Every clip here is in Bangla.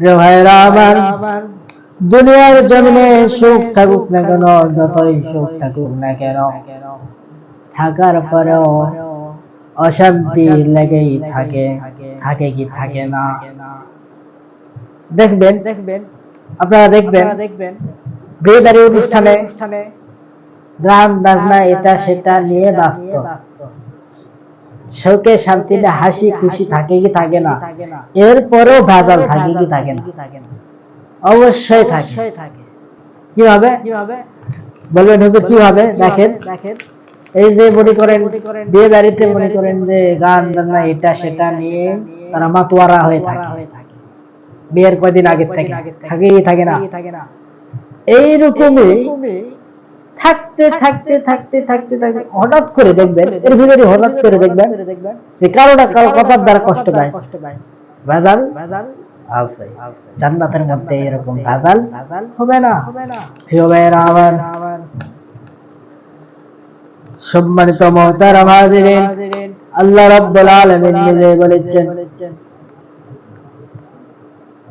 ভাইরা আমার দুনিয়ার জমিনে সুখ থাকুক না কেন যতই সুখ থাকুক না কেন থাকার পরেও অশান্তি লেগেই থাকে থাকে কি থাকে না। দেখবেন দেখবেন আপনারা দেখবেন দেখবেন বিয়ে বাড়ি অনুষ্ঠানে গান বাজনা এটা সেটা নিয়ে ব্যস্ত। শোকে শান্তিতে হাসি খুশি থাকে কি থাকে না? এরপরেও ভেজাল থাকে কি থাকে না? অবশ্যই থাকে। কীভাবে? বলবেন হুজুর কীভাবে? দেখেন। দেখেন। এই যে মনে করেন বিয়ে বাড়িতে মনে করেন যে গান বাজনা এটা সেটা নিয়ে তারা মাতোয়ারা হয়ে থাকে। বিয়ের কয়দিন আগে থেকে? থাকে। থাকে না? এইরকমই থাকতে থাকতে থাকতে থাকতে থাকতে হঠাৎ করে দেখবেন এর ভিতরে হঠাৎ করে দেখবেন যে কারোটা কারও কথার দ্বারা কষ্ট পায়। ভেজাল আছে। জান্নাতের মধ্যে এরকম ভেজাল হবে না। প্রিয় ভাইয়েরা আমার সম্মানিত মহতারাম হাজিরিন আল্লাহ রাব্বুল আলামিন নিজে বলেছেন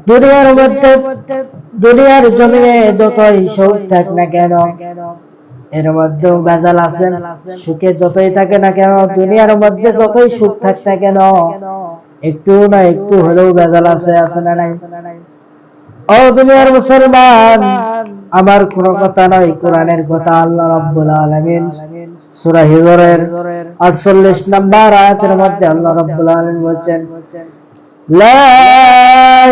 দুনিয়ার মধ্যে দুনিয়ার জমিনে যতই সুখ থাক না কেন এর মধ্যেও ভেজাল আছেন সুখে যতই থাকে না কেন, দুনিয়ার মধ্যে যতই সুখ থাক না কেন একটু না একটু হলেও ভেজাল আছে আছে না নাই? ও দুনিয়ার মুসলমান, আমার কোন কথা নয়, কোরআনের কথা আল্লাহ রাব্বুল আলামিন সূরা হিজরের 48 নম্বর আয়াতের মধ্যে আল্লাহ রাব্বুল আলামিন বলেন লা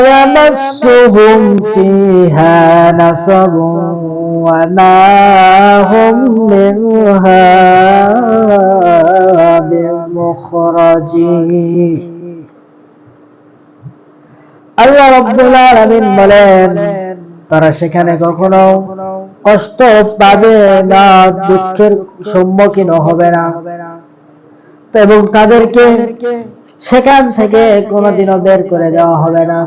ইয়ামাসসুহুম ফীহা নাসাবুন। وما هم منها بمخرجين আল্লাহ রব্বুল আলামিন বলেন তারা সেখানে কখনো কষ্ট পাবে না দুঃখের সম্মুখীন হবে না তো এবং তাদেরকে সেখান থেকে কোনোদিনও বের করে দেওয়া হবে না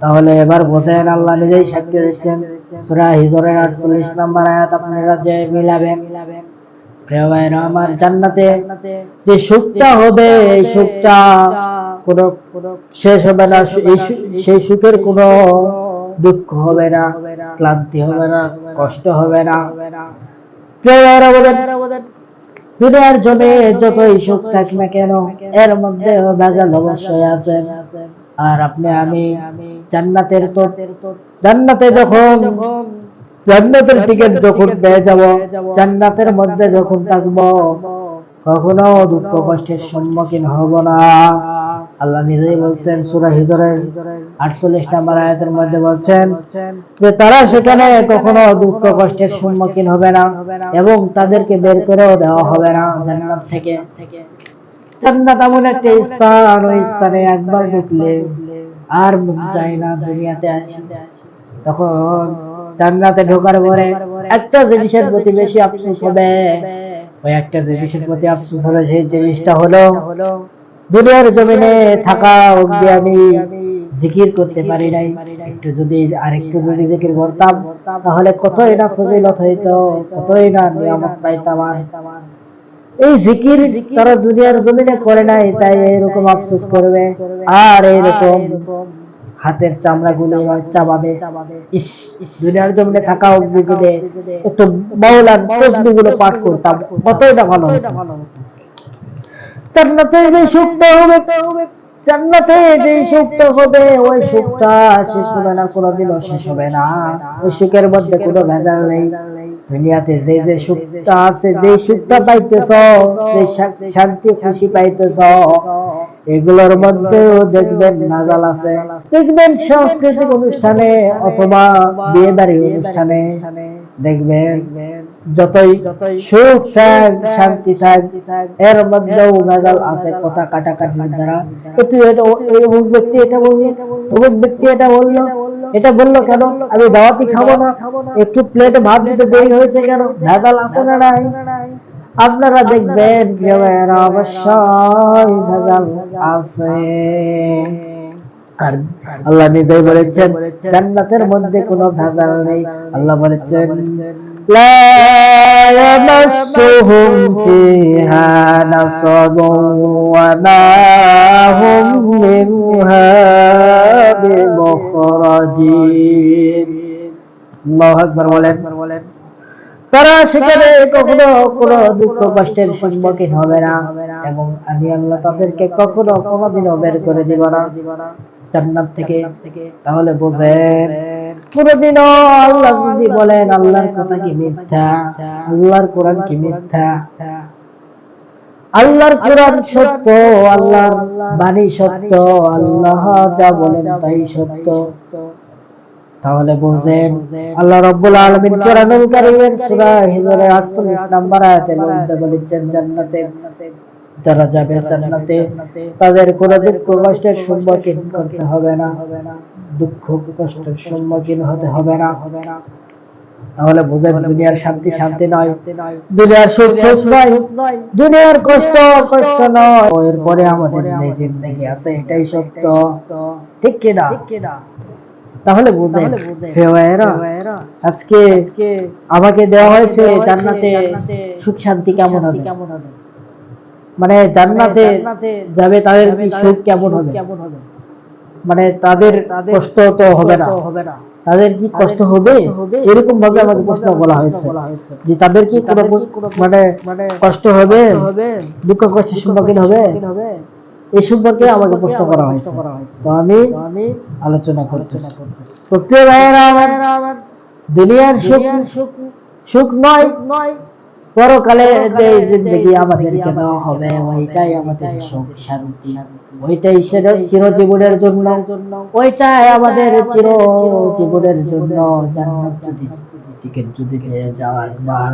তাহলে এবার বোঝেন আল্লাহ নিজেই সাক্ষী দিচ্ছেন সূরা হিজরের 48 নম্বর আয়াত আপনারা যে মিলাবেন প্রিয় আমার জান্নাতে যে সুখটা হবে, এই সুখটা কোনো শেষ হবে না সেই সুখের দুঃখ হবে না, ক্লান্তি হবে না, কষ্ট হবে না। দুনিয়ার জন্য যতই সুখ থাক না কেন, এর মধ্যে ভেজাল অবশ্যই আছে। আর আপনি, আমি জান্নাতের তো জান্নাতে যখন জান্নাতের টিকিট যখন পেয়ে যাব, জান্নাতের মধ্যে যখন থাকব, কখনো দুঃখ কষ্টের সম্মুখীন হব না। আল্লাহ নিজেই বলছেন, সূরা হিজরের 48 নম্বর আয়াতের মধ্যে বলছেন যে, তারা সেখানে কখনো দুঃখ কষ্টের সম্মুখীন হবে না এবং তাদেরকে বের করেও দেওয়া হবে না জান্নাত থেকে। জান্নাত এমন একটা স্থান, ওই স্থানে একবার ঢুকলে আর মন না দুনিয়াতে আসি তখন জান্নাতে ঢোকার পরে একটা জিনিসের প্রতি বেশি আফসোস হবে, ওই একটা জিনিসের প্রতি আফসোস হবে, সেই জিনিসটা হলো দুনিয়ার জমিনে থাকা অবধি আমি জিকির করতে পারি নাই। একটু যদি আরেকটু যদি জিকির করতাম, তাহলে কতই না ফজিলত হইতো, কতই না নিয়ামত পাইতাম আর। এই জিকির তারা দুনিয়ার জমিনে করে নাই, তাই এরকম আফসোস করবে। আর এইরকম হাতের চামড়া গুলো চাবাবে দুনিয়ার জমিনে থাকা অবধি যদি একটু মাওলার তসবি গুলো পাঠ করতাম, কতই না ভালো হতো। জান্নাতে যে সুখটা হবে, জান্নাতে যে সুখটা হবে, ওই সুখটা শেষ হবে না, কোনোদিনও শেষ হবে না। ওই সুখের মধ্যে কোনো ভেজাল নেই। দুনিয়াতে যে যে সুখটা আছে যে সুখটা পাইতেছ যে শান্তি খুশি পাইতেছ এগুলোর মধ্যেও দেখবেন নাজাল আছে। দেখবেন সাংস্কৃতিক অনুষ্ঠানে অথবা বিয়ে বাড়ি অনুষ্ঠানে দেখবেন যতই সুখ থাক শান্তি থাক এর মধ্যেও ভেজাল আছে কথা কাটাকাটির দ্বারা। তুই এটা অমুক ব্যক্তি এটা বলল? অমুক ব্যক্তি এটা বলল? এটা বলল কেন? আমি দাওয়াতি খাব না। একটু প্লেটে ভাত দিতে দেরি হয়েছে কেন? ভেজাল আছে না নাই? আপনারা দেখবেন অবশ্যই ভেজাল আছে। আর আল্লাহ নিজেই বলেছেন, জান্নাতের মধ্যে কোনো ভেজাল নেই। আল্লাহ বলেছেন, লা ইয়ামাসসুহুম ওয়া মা হুম মিনহা। بمخرجين আল্লাহু আকবার বলেন বলেন তারা সেখানে কখনো কোনো দুঃখ কষ্টের সম্মুখীন হবে না এবং আমি আল্লাহ তাদেরকে কখনো কোনোদিনও বের করে দিব না জান্নাত থেকে তাহলে বোঝেন কোনোদিনও আল্লাহ যদি বলেন আল্লাহর কথা কি মিথ্যা আল্লাহর কোরআন কি মিথ্যা আল্লাহর কোরআন সত্য আল্লাহর বাণী সত্য আল্লাহ যা বলেন তাই সত্য। তাহলে বুঝেন আল্লাহ রাব্বুল আলামিন কোরআনুল কারীমের সূরা হিজরের 48 নম্বর আয়াতে মধ্যে বলেছেন জান্নাতে। যারা যাবে জান্নাতে তাদের কোনো দুঃখ কষ্টের সম্মুখীন করতে হবে না। দুঃখ কষ্টের সম্মুখীন হতে হবে না। হবে না। তাহলে বুঝেন দুনিয়ার শান্তি শান্তি নয়। দুনিয়ার সুখ সুখ নয়। দুনিয়ার কষ্ট কষ্ট নয়। এরপরে আমাদের যে জিন্দগি আছে এটাই সত্য। ঠিক কিনা তাহলে বুঝেন। আজকে আমাকে দেওয়া হয়েছে জান্নাতে সুখ শান্তি কেমন হবে? মানে জান্নাতে যাবে তাদের কি সুখ কেমন হবে? মানে তাদের কষ্ট তো হবে না। হবে না। তাদের কি কষ্ট হবে? এরকম ভাবে আমাকে প্রশ্ন বলা হয়েছে যে তাদের কি মানে কষ্ট হবে? দুঃখ কষ্টের সম্মুখীন হবে? এই সম্পর্কে আমাকে প্রশ্ন করা হয়েছে। তো আমি আলোচনা করতেছি। তো প্রিয় ভাইয়েরা আমার দুনিয়ার সুখ সুখ নয়। নয়। পরকালে যে জিন্দগি আমাদেরকে দেওয়া হবে ওইটাই আমাদের সুখ শান্তি। ওইটাই চিরজীবনের জন্য। ওইটাই আমাদের চির জীবনের জন্য। জান্নাত যদি চিকেন যদি পেয়ে যাওয়া একবার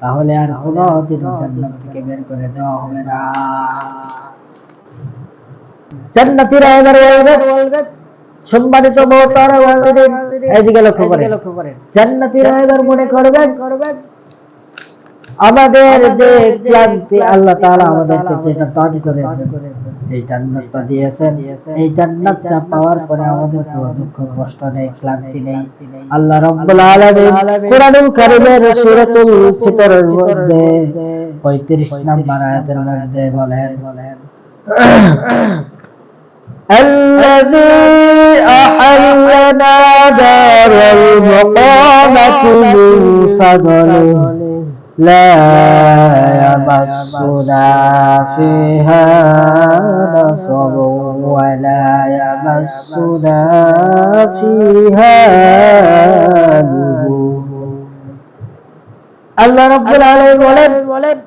তাহলে আর কোনো দিন জান্নাত থেকে বের করে দেওয়া হবে না। জান্নাতীরা এবার বলবে সম্মানিত মোহতারা এদিকে লক্ষ্য করেন জান্নাতীরা এবার মনে করবেন? করবেন? আমাদের যে ক্লান্তি আল্লাহ তাআলা আমাদেরকে যেটা দান করেছেন যে জান্নাতটা দিয়েছেন এই জান্নাতটা পাওয়ার পরে আমাদের কোনো দুঃখ কষ্ট নেই ক্লান্তি নেই আল্লাহ রাব্বুল আলামিন কোরআনুল কারীমের সূরাতুল ফিতরের মধ্যে 35 নম্বর আয়াতের মধ্যে বলেন বলেন الذي أحلنا دار المقامة من فضله لا يمسنا فيها نصب ولا يمسنا فيها لغوب আল্লাহ রাব্বুল আলামিন বলেন বলেন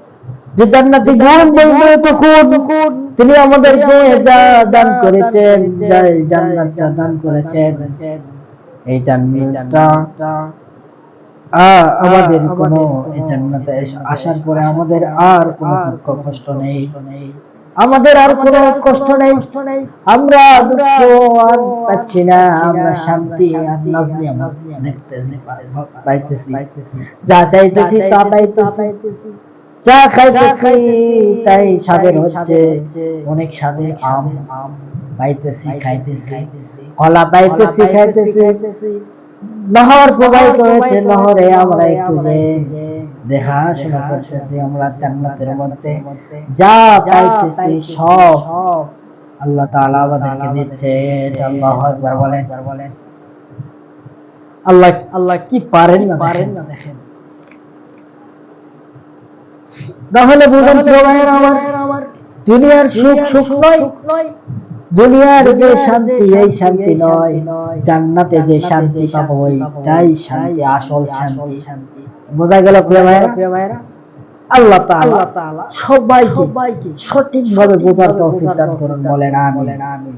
যে জান্নাতি গান বলবে তখন তিনি আমাদেরকে যা দান করেছেন যা জান্নাতটা দান করেছেন এই জান্নাতটা আমাদের কোনো জান্নাতে আসার পরে আমাদের আর কোনো দুঃখ কষ্ট নেই। আমাদের আর কোনো কষ্ট নেই। আমরা দুঃখ আর পাচ্ছি না আমরা শান্তি আর নাজনি আমরা দেখতেছি পাইতেছি। যা চাইতেছি তা পাইতেছি। চা খাইতেছি তাই স্বাদের হচ্ছে। অনেক স্বাদের আম আম পাইতেছি খাইতেছি। কলা পাইতেছি খাইতেছি। নহর প্রবাহিত হয়েছে নহরে আমরা একটু যে দেখাশোনা করতেছি আমরা জান্নাতের মধ্যে যা পাইতেছি সব। আল্লাহ তাআলা আমাদেরকে দিচ্ছে আল্লাহু আকবার বলেন। বলেন। আল্লাহ আল্লাহ কি পারেন না পারেন না দেখেন। তাহলে বুঝেন আমার দুনিয়ার সুখ সুখ নয়। দুনিয়ার যে শান্তি এই শান্তি নয়। জান্নাতে যে শান্তি পাবো ওইটাই শান্তি আসল শান্তি। বোঝা গেল প্রিয় ভাইরা আল্লাহ তাআলা সবাইকে সঠিকভাবে বোঝার তৌফিক দান করুন বলেন আমিন।